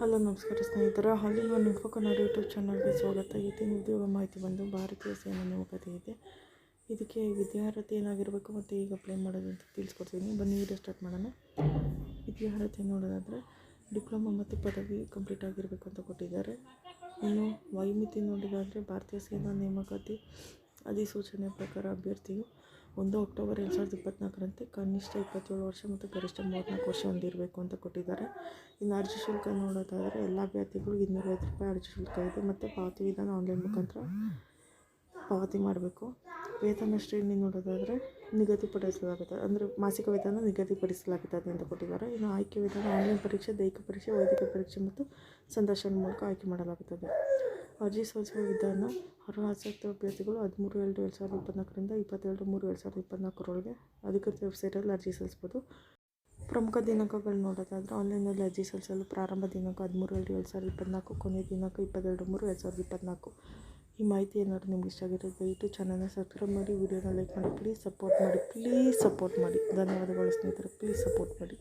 Hello, ನಮಸ್ಕಾರ ಸ್ನೇಹಿತರೆ. ಹಾಲಿನ ಇನ್ಫೋ ಕನ್ನಡ ಯೂಟ್ಯೂಬ್ ಚಾನಲ್ಗೆ ಸ್ವಾಗತ. ಇವತ್ತಿನ ಉದ್ಯೋಗ ಮಾಹಿತಿ ಬಂದು ಭಾರತೀಯ ಸೇನೆ ನೇಮಕತೆ ಇದೆ. ಇದಕ್ಕೆ ವಿದ್ಯಾರ್ಹತೆ ಏನಾಗಿರಬೇಕು ಮತ್ತು ಈಗ ಅಪ್ಲೈ ಮಾಡೋದು ಅಂತ ತಿಳಿಸ್ಕೊಡ್ತೀನಿ. ಬನ್ನಿ ವಿಡಿಯೋ ಸ್ಟಾರ್ಟ್ ಮಾಡೋಣ. ವಿದ್ಯಾರ್ಹತೆ ನೋಡೋದಾದರೆ ಡಿಪ್ಲೊಮಾ ಮತ್ತು ಪದವಿ ಕಂಪ್ಲೀಟ್ ಆಗಿರಬೇಕು ಅಂತ ಕೊಟ್ಟಿದ್ದಾರೆ. ಇನ್ನು ವಯೋಮಿತಿ ನೋಡೋದಾದರೆ ಭಾರತೀಯ ಸೇನಾ ನೇಮಕಾತಿ ಅಧಿಸೂಚನೆ ಪ್ರಕಾರ ಅಭ್ಯರ್ಥಿಯು ಒಂದು ಅಕ್ಟೋಬರ್ ಎರಡು ಸಾವಿರದ ಇಪ್ಪತ್ತ್ನಾಲ್ಕರಂತೆ ಕನಿಷ್ಠ ಇಪ್ಪತ್ತೇಳು ವರ್ಷ ಮತ್ತು ಗರಿಷ್ಠ ಮೂವತ್ತ್ನಾಲ್ಕು ವರ್ಷ ಹೊಂದಿರಬೇಕು ಅಂತ ಕೊಟ್ಟಿದ್ದಾರೆ. ಇನ್ನು ಅರ್ಜಿ ಶುಲ್ಕ ನೋಡೋದಾದರೆ ಎಲ್ಲ ಅಭ್ಯರ್ಥಿಗಳು ಇನ್ನೂರೈವತ್ತು ರೂಪಾಯಿ ಅರ್ಜಿ ಶುಲ್ಕ ಇದೆ ಮತ್ತು ಪಾವತಿ ವಿಧಾನ ಆನ್ಲೈನ್ ಮುಖಾಂತರ ಪಾವತಿ ಮಾಡಬೇಕು. ವೇತನ ಶ್ರೇಣಿ ನೋಡೋದಾದರೆ ನಿಗದಿಪಡಿಸಲಾಗುತ್ತದೆ ಅಂದರೆ ಮಾಸಿಕ ವೇತನ ನಿಗದಿಪಡಿಸಲಾಗುತ್ತದೆ ಅಂತ ಕೊಟ್ಟಿದ್ದಾರೆ. ಇನ್ನು ಆಯ್ಕೆ ವಿಧಾನ ಆನ್ಲೈನ್ ಪರೀಕ್ಷೆ, ದೈಹಿಕ ಪರೀಕ್ಷೆ, ವೈದ್ಯಕೀಯ ಪರೀಕ್ಷೆ ಮತ್ತು ಸಂದರ್ಶನ ಮೂಲಕ ಆಯ್ಕೆ ಮಾಡಲಾಗುತ್ತದೆ. ಅರ್ಜಿ ಸಲ್ಲಿಸುವ ವಿಧಾನ. ಅರ್ಹ ಆಸಕ್ತ ಅಭ್ಯರ್ಥಿಗಳು ಹದಿಮೂರು, ಎರಡು ಎರಡು ಸಾವಿರದ ಇಪ್ಪತ್ತ್ನಾಲ್ಕರಿಂದ ಇಪ್ಪತ್ತೆರಡು, ಮೂರು, ಎರಡು ಸಾವಿರದ ಇಪ್ಪತ್ತ್ನಾಲ್ಕರೊಳಗೆ ಅಧಿಕೃತ ವೆಬ್ಸೈಟಲ್ಲಿ ಅರ್ಜಿ ಸಲ್ಲಿಸ್ಬೋದು ಪ್ರಮುಖ ದಿನಾಂಕಗಳು ನೋಡೋದಾದರೆ ಆನ್ಲೈನಲ್ಲಿ ಅರ್ಜಿ ಸಲ್ಲಿಸಲು ಪ್ರಾರಂಭ ದಿನಾಂಕ ಹದಿಮೂರು, ಎರಡು ಎರಡು ಸಾವಿರದ ಇಪ್ಪತ್ತ್ನಾಲ್ಕು ಕೊನೆಯ ದಿನಾಂಕ ಇಪ್ಪತ್ತೆರಡು, ಮೂರು, ಎರಡು ಸಾವಿರದ ಇಪ್ಪತ್ತ್ನಾಲ್ಕು ಈ ಮಾಹಿತಿ ಏನಾದರೂ ನಿಮ್ಗೆ ಇಷ್ಟ ಆಗಿರೋ ದಯವಿಟ್ಟು ಚಾನಲ್ನ ಸಬ್ಸ್ಕ್ರೈಬ್ ಮಾಡಿ, ವಿಡಿಯೋನ ಲೈಕ್ ಮಾಡಿ ಪ್ಲೀಸ್ ಸಪೋರ್ಟ್ ಮಾಡಿ ಪ್ಲೀಸ್ ಸಪೋರ್ಟ್ ಮಾಡಿ. ಧನ್ಯವಾದಗಳು ಸ್ನೇಹಿತರೆ ಪ್ಲೀಸ್ ಸಪೋರ್ಟ್ ಮಾಡಿ.